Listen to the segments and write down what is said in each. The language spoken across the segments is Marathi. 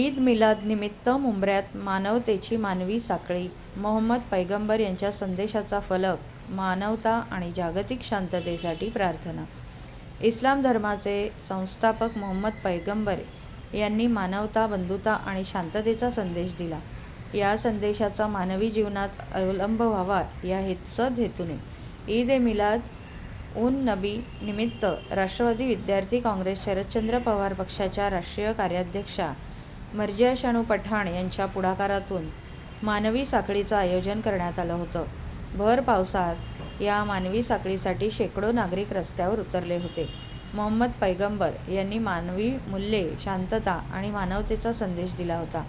ईद मिलाद निमित्त मुंबऱ्यात मानवतेची मानवी साखळी. मोहम्मद पैगंबर यांच्या संदेशाचा फलक मानवता आणि जागतिक शांततेसाठी प्रार्थना. इस्लाम धर्माचे संस्थापक मोहम्मद पैगंबर यांनी मानवता बंधुता आणि शांततेचा संदेश दिला. या संदेशाचा मानवी जीवनात अवलंब व्हावा या हेत सदहेतूने ईद ए मिलाद उन नबी निमित्त राष्ट्रवादी विद्यार्थी काँग्रेस शरदचंद्र पवार पक्षाच्या राष्ट्रीय कार्याध्यक्षा मर्जिया शानू पठाण यांच्या पुढाकारातून मानवी साखळीचं आयोजन करण्यात आलं होतं. भर पावसात या मानवी साखळीसाठी शेकडो नागरिक रस्त्यावर उतरले होते. मोहम्मद पैगंबर यांनी मानवी मूल्ये शांतता आणि मानवतेचा संदेश दिला होता.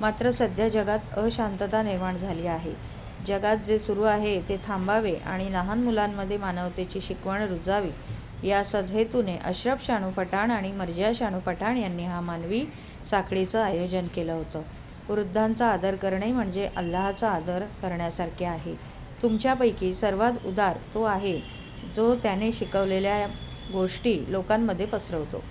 मात्र सध्या जगात अशांतता निर्माण झाली आहे. जगात जे सुरू आहे ते थांबावे आणि लहान मुलांमध्ये मानवतेची शिकवण रुजावी या सदहेतूने अशरफ शानू पठाण आणि मर्जिया शानू पठाण यांनी हा मानवी साखळीचं आयोजन केलं होतं. वृद्धांचा आदर करणे म्हणजे अल्लाहचा आदर करण्यासारखे आहे. तुमच्यापैकी सर्वात उदार तो आहे जो त्याने शिकवलेल्या गोष्टी लोकांमध्ये पसरवतो.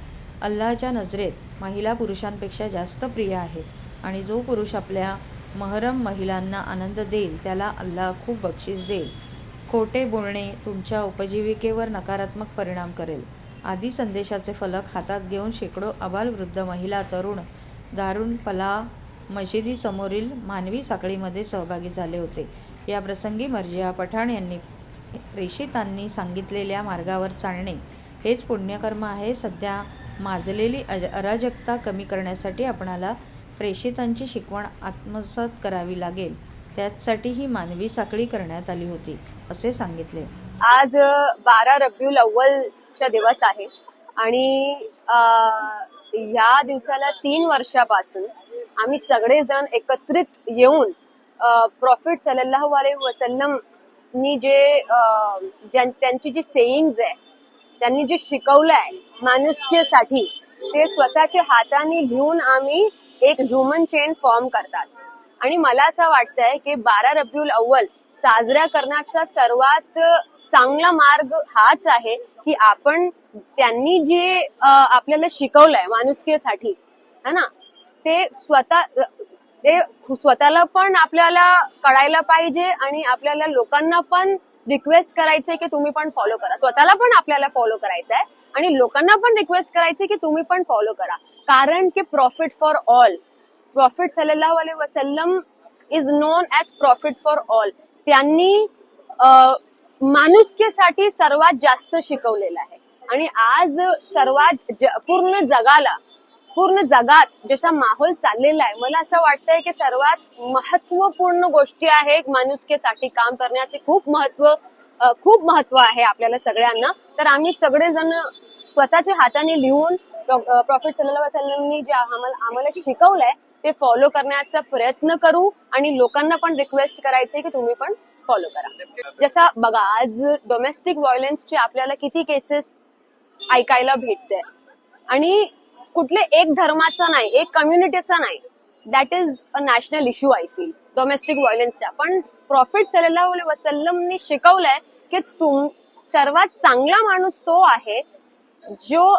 अल्लाच्या नजरेत महिला पुरुषांपेक्षा जास्त प्रिय आहे आणि जो पुरुष आपल्या महरम महिलांना आनंद देईल त्याला अल्लाह खूप बक्षीस देईल. खोटे बोलणे तुमच्या उपजीविकेवर नकारात्मक परिणाम करेल. आदी संदेशाचे फलक हातात घेऊन शेकडो अबालवृद्ध महिला तरुण दारुण पला मशिदीसमोरील मानवी साखळीमध्ये सहभागी झाले होते. या प्रसंगी मर्जिया पठाण यांनी प्रेषितांनी सांगितलेल्या मार्गावर चालणे हेच पुण्यकर्म आहे. सध्या माजलेली अज अराजकता कमी करण्यासाठी आपणाला प्रेषितांची शिकवण आत्मसात करावी लागेल. त्याचसाठी ही मानवी साखळी करण्यात आली होती. असे सांगितले. आज बारा रब्यूल अव्वलचा दिवस आहे आणि अं, या दिवसाला तीन वर्षापासून आम्ही सगळेजण एकत्रित येऊन प्रॉफिट सलल्लाहु अले वसलम नी जे त्यांची जी सेईंग्ज आहे त्यांनी जे शिकवलं आहे माणुसकीसाठी ते स्वतःच्या हाताने लिहून आम्ही एक ह्युमन चेन फॉर्म करतात. आणि मला असं वाटतंय की बारा रब्युल अव्वल साजरा करण्याचा सर्वात चांगला मार्ग हाच आहे की आपण त्यांनी जे आपल्याला शिकवलंय माणुसकीसाठी है ना? ते स्वतः ते स्वतःला पण आपल्याला कळायला पाहिजे आणि आपल्याला लोकांना पण रिक्वेस्ट करायचंय की तुम्ही पण फॉलो करा. स्वतःला पण आपल्याला फॉलो करायचं आहे आणि लोकांना पण रिक्वेस्ट करायचंय की तुम्ही पण फॉलो करा. कारण की प्रॉफिट फॉर ऑल प्रॉफिट सल्लाह अलैहि वसल्लम is known as prophet for all त्यांनी माणुसकीसाठी सर्वात जास्त शिकवलेलं आहे. आणि आज सर्वात ज- पूर्ण जगाला पूर्ण जगात जसा माहोल चाललेला आहे मला असं वाटतंय की सर्वात महत्त्वपूर्ण गोष्टी आहे माणुसकीसाठी काम करण्याचे. खूप महत्त्व खूप महत्त्व आहे आपल्याला सगळ्यांना. तर आम्ही सगळेजण स्वतःच्या हाताने लिहून प्रॉफिट सल्लाह वसलमनी जे आम्हाला आम्हाला शिकवलंय ते फॉलो करण्याचा प्रयत्न करू आणि लोकांना पण रिक्वेस्ट करायचंय की तुम्ही पण फॉलो करा. जसा बघा आज डोमेस्टिक व्हायलन्सचे आपल्याला किती केसेस ऐकायला भेटते आणि कुठले एक धर्माचा नाही एक कम्युनिटीचा नाही. That is a national issue I feel domestic व्हायलन्सच्या पण प्रॉफिट सल्लाह वसलमने शिकवलंय की तुम सर्वात चांगला माणूस तो आहे जो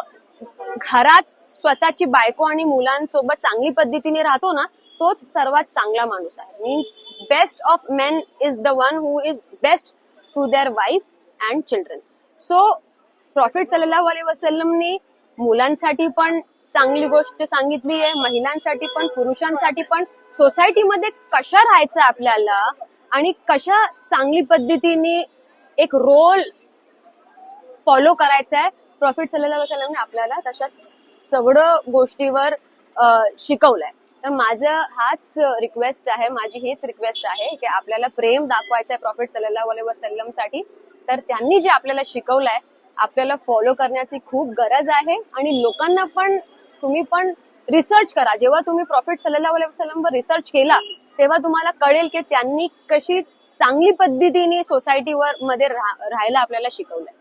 घरात स्वतःची बायको आणि मुलांसोबत चांगली पद्धतीने राहतो ना तोच सर्वात चांगला माणूस आहे. Means best of men is the one who is best to their wife and children so prophet सल्लाह अली वसलमने मुलांसाठी पण चांगली गोष्ट सांगितली आहे महिलांसाठी पण पुरुषांसाठी पण. सोसायटीमध्ये कशा राहायचं आपल्याला? आणि कशा चांगली पद्धतीने एक रोल फॉलो करायचा आहे? प्रॉफिट सल्लाह वसलमने आपल्याला तशाच सगळं गोष्टीवर शिकवलंय. तर माझं हाच रिक्वेस्ट आहे माझी हीच रिक्वेस्ट आहे की आपल्याला प्रेम दाखवायचं आहे प्रॉफिट सल्लाह अलैहि साठी. तर त्यांनी जे आपल्याला शिकवलंय आपल्याला फॉलो करण्याची खूप गरज आहे आणि लोकांना पण तुम्ही पण रिसर्च करा. जेव्हा तुम्ही प्रॉफिट सल्ला वसलमवर रिसर्च केला तेव्हा तुम्हाला कळेल की त्यांनी कशी चांगली पद्धतीने सोसायटीवर मध्ये राहायला आपल्याला शिकवलंय.